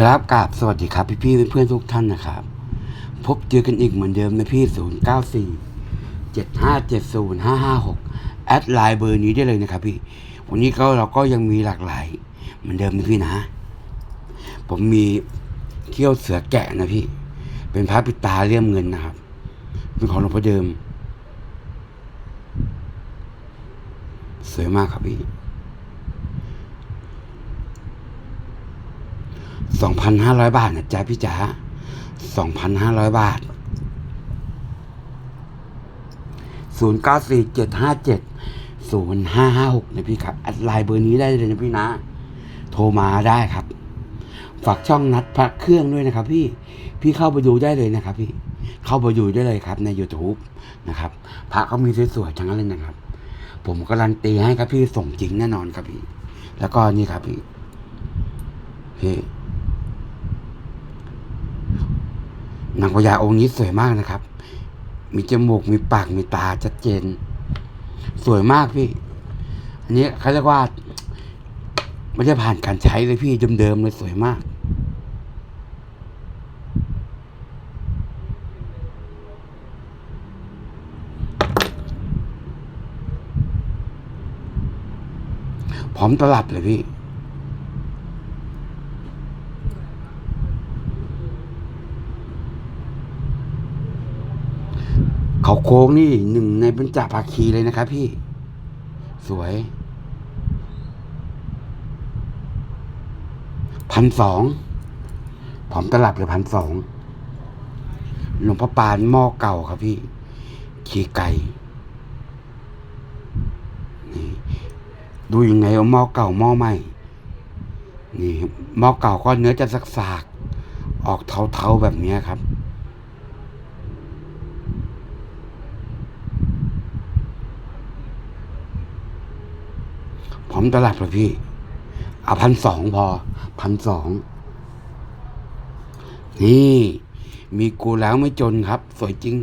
ครับกราบสวัสดีครับพี่พี่เพื่อนๆทุกท่านนะครับ พบเจอกันอีกเหมือนเดิมนะพี่ 0 9 4 7 5 7 0 5 5 6 แอดไลน์เบอร์นี้ได้เลยนะครับพี่ วันนี้ก็เราก็ยังมีหลากหลาย เหมือนเดิมนะพี่นะ ผมมีเขี้ยวเสือแกะนะพี่ เป็นพระปิตาเลี่ยมเงินนะครับ เป็นของหลวงพ่อเดิม สวยมากครับพี่ สองพันห้าร้อยบาทนะจ๊ะพี่จ๋าสองพันห้าร้อยบาทศูนย์เก้าสี่เจ็ดห้าเจ็ดศูนย์ห้าห้าหกนะพี่ครับแอดไลน์เบอร์นี้ได้เลยนะพี่นะ โทรมาได้ครับ ฝากช่องนัดพระเครื่องด้วยนะครับ พี่ พี่เข้าไปดูได้เลยนะครับ พี่ เข้าไปดูได้เลยครับ ใน YouTube นะครับ พระเขามีสวยๆทั้งนั้นเลยนะครับ ผมการันตีให้ครับพี่ส่งจริงแน่นอนครับพี่ แล้วก็นี่ครับพี่พี่ นางพญาองค์นี้สวยมากนะครับ มีจมูก มีปาก มีตาชัดเจน สวยมากพี่ อันนี้เขาเรียกว่าไม่ได้ผ่านการใช้เลยพี่เดิมๆเลยสวยมาก พร้อมตลับเลยพี่ เขา โค้งนี่หนึ่งในบรรจาภาคีเลยนะครับพี่ สวยพันสองผอมตลับเลยพันสองหลวงพ่อปานหม้อเก่าครับพี่ ขี่ไก่นี่ดูยังไงว่าหม้อเก่าหม้อใหม่ นี่หม้อเก่าก็เนื้อจะสักสากๆออกเทาๆแบบนี้ครับ ผมตลับเลยพี่ เอาพันสองพอพันสองนี่มีกูแล้วไม่จนครับ สวยจริง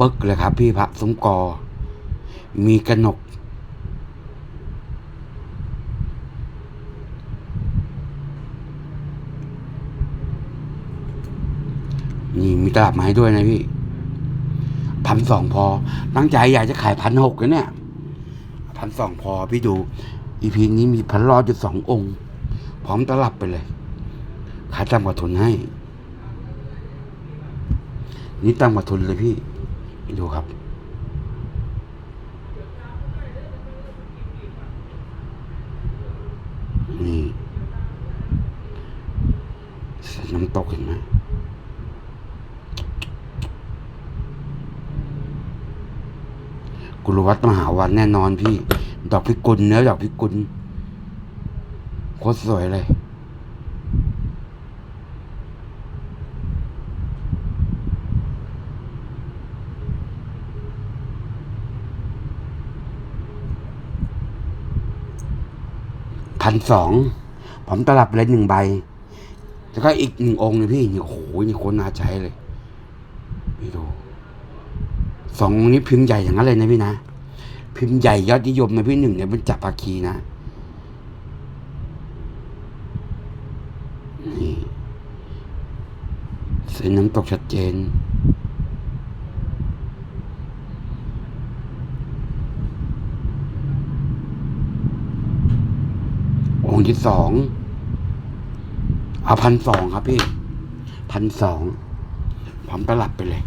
ปึกเลยครับ พี่พระสมกอ มีกระหนก นี่มีตลับมาให้ด้วยนะพี่ พันสองพอ ตั้งใจอยากจะขายพันหกเนี่ยพันสองพอพี่ดูอีพีนี้มีพันรอดอยู่สององค์ พร้อมตลับไปเลย ขายตามกว่าทุนให้ นี่ตามกว่าทุนเลยพี่ดูครับนี่น้ำตกเห็นไหม กุลวัฒน์มหาวันแน่นอนพี่ ดอกพิกุลเนื้อดอกพิกุลโคตรสวยเลย พันสองผมตลับเลยหนึ่งใบ แล้วก็อีกหนึ่งองค์เลยพี่นี่โอ้โหนี่คนน่าใช้เลย พี่ดู สององค์นี้พิมพ์ใหญ่อย่างนั้นเลยนะพี่นะ พิมพ์ใหญ่ยอดนิยมนะพี่หนึ่งเนี่ยเป็นจับภาคีนะนี่เส้นน้ำตกชัดเจนองค์ที่สองเอาพันสองครับพี่พันสองผมตลับไปเลย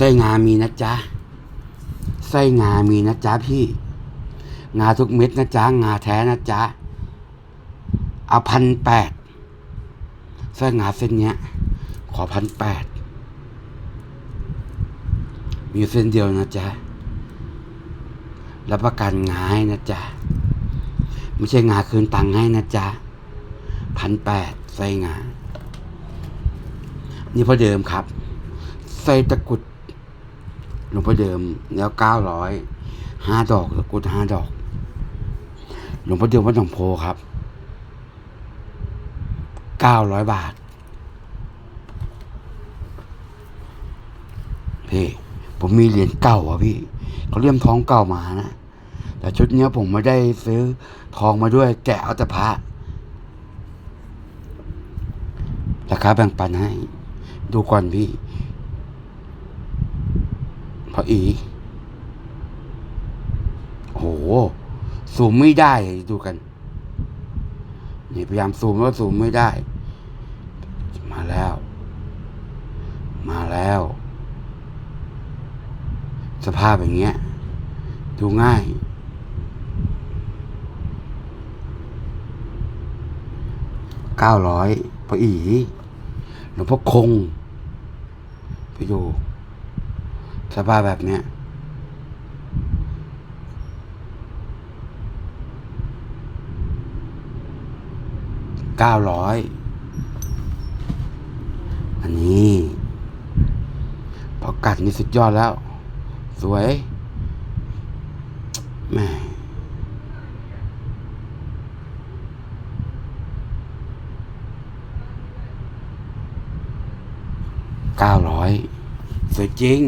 ไส้งามีนะจ๊ะไส้งามีนะจ๊ะพี่ งาทุกเม็ดนะจ๊ะงาแท้นะจ๊ะเอาพันแปดไส้งาเส้นเนี้ย ขอพันแปดมีเส้นเดียวนะจ๊ะรับประกันงาให้นะจ๊ะไม่ใช่งาคืนตังค์ให้นะจ๊ะพันแปดไส้งา นี่พอเดิมครับ ไส้ตะกรุด หลวงพ่อเดิมแล้วเก้าร้อยห้าดอกตะกุดห้าดอก หลวงพ่อเดิมวัดหนองโพครับเก้าร้อยบาทพี่ผมมีเหรียญเก่าอะพี่เขาเลี่ยมท้องเก่ามานะแต่ชุดเนี้ยผมไม่ได้ซื้อทองมาด้วยแกะเอาแต่พระราคาแบ่งปันให้ ดูก่อนพี่ อีโหซูมไม่ได้ดูกัน นี่พยายามซูมแล้วซูมไม่ได้ มาแล้ว มาแล้ว สภาพอย่างเงี้ย ดูง่ายเก้าร้อยพออีหลวงพ่อคงไปดู สภาพแบบเนี้ยเก้าร้อยอันนี้พอกัดนี่สุดยอดแล้ว สวยแม่เก้าร้อยสวยจริง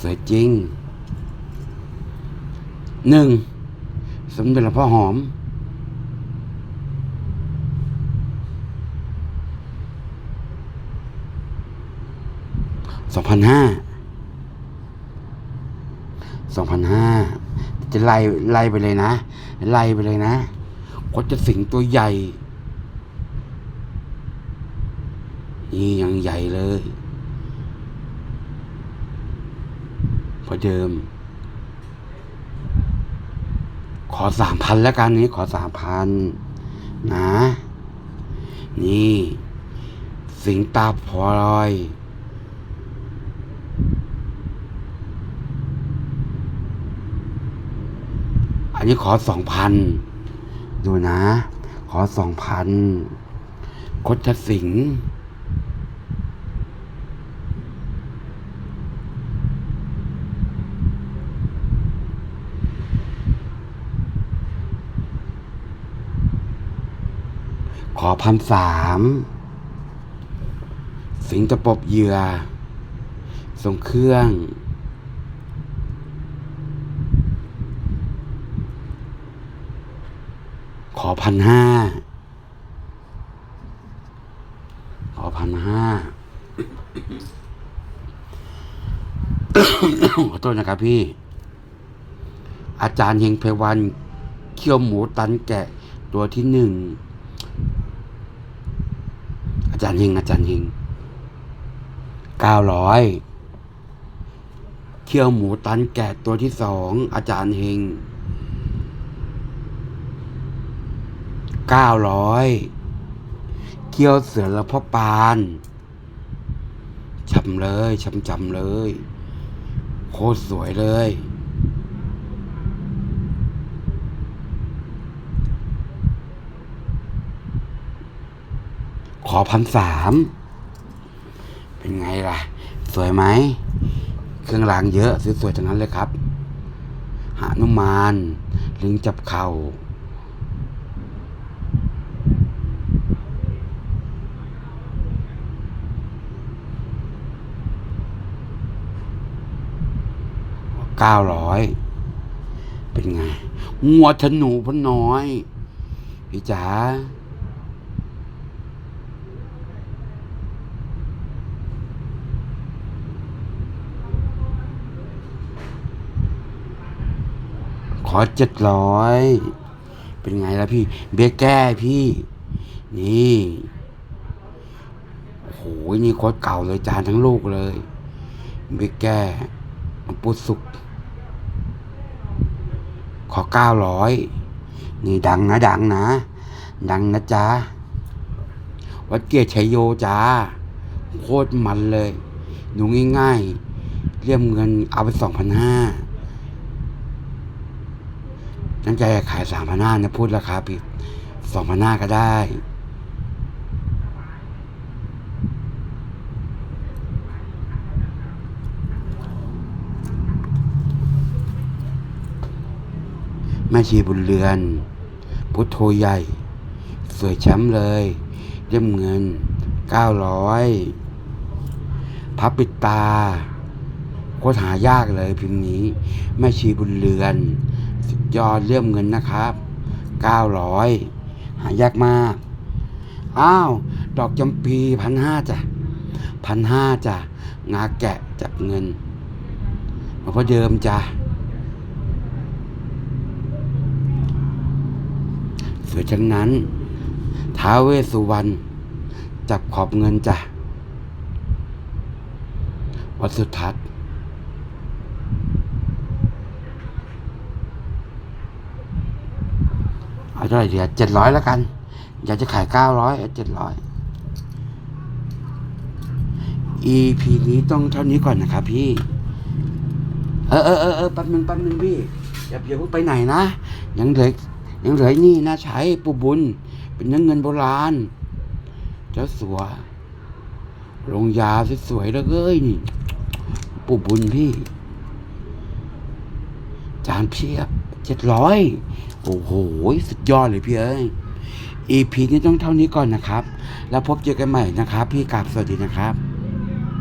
สวยจริงหนึ่งสมเด็จหลวงพ่อหอม สองพันห้า สองพันห้า จะไล่ไล่ไปเลยนะ ไล่ไปเลยนะก็จะสิงตัวใหญ่ นี่ยังใหญ่เลย พอเดิม ขอสามพันแล้วกันนี้ขอสามพันนะ นี่ สิงตาพลอยอันนี้ขอสองพันดูนะ ขอสองพันคดสิงห์ ขอพันสามสิงตะปบเหยื่อส่งเครื่อง ขอพันห้าขอพันห้าขอโทษนะครับพี่ อาจารย์เฮงเพวัน เคี่ยวหมูตันแกะตัวที่หนึ่ง จารย์เฮงอาจารย์เฮงเก้าร้อยเคี่ยวหมูตันแกะตัวที่สองอาจารย์เฮงเก้าร้อยเกี่ยวเสือแล้วพ่อปานชำเลยชำจำเลย โคตรสวยเลย ข อพันสามเป็นไงล่ะ สวยไหม เครื่องรางเยอะสวยๆทั้งนั้นเลยครับ หานุมาน ลิงจับเข่าเก้าร้อยเป็นไงงัวธนูพน้อย พี่จ๋า อเจ็ดร้อยเป็นไงล่ะพี่ เบี้ยแก้พี่ นี่โอ้โหนี่โคตรเก่าเลยจานทั้งลูกเลย เบี้ยแก้ปุสุกขอเก้าร้อยนี่ดังนะดังนะ ดังนะจ๊ะวัดเกียรติชัยโยจ้าโคตรมันเลย ดูง่ายๆเรียมเงินเอาไปสองพันห้า ตั้งใจขายสามพันห้าเนะพูดราคาผิดสองพันห้าก็ได้แม่ชีบุญเรือน พุทโธใหญ่ สวยแชมป์เลยเล่มเงินเก้าร้อยพับปิดตาโคตรหายากเลยพิมพ์นี้ แม่ชีบุญเรือน ยอดเลื่อมเงินนะครับเก้าร้อยหายากมาก อ้าว ดอกจำปีพันห้าจ้ะพันห้าจ้ะงาแกะจับเงินมาพอเดิมจ้ะสวยจังนั้น ท้าเวสสุวรรณจับขอบเงินจ้ะวัดสุทัศน์ เอาเท่าไหร่ดีเจ็ดร้อยแล้วกัน อยากจะขายเก้าร้อยเจ็ดร้อย EP นี้ต้องเท่านี้ก่อนนะครับพี่ เออเออเออเออแป๊บนึงแป๊บนึงพี่อย่าเพิ่งไปไหนนะ ยังเหลือยังเหลือนี่นะใช้ปูบุญ เป็นเนื้อเงินโบราณ เจ้าสัวลงยาสวยๆแล้วเอ้ยนี่ปูบุญพี่ จานเพียบเจ็ดร้อย โอ้โห สุดยอดเลยพี่เอ้ย EP นี้ต้องเท่านี้ก่อนนะครับ แล้วพบเจอกันใหม่นะครับ พี่กราบสวัสดีนะครับ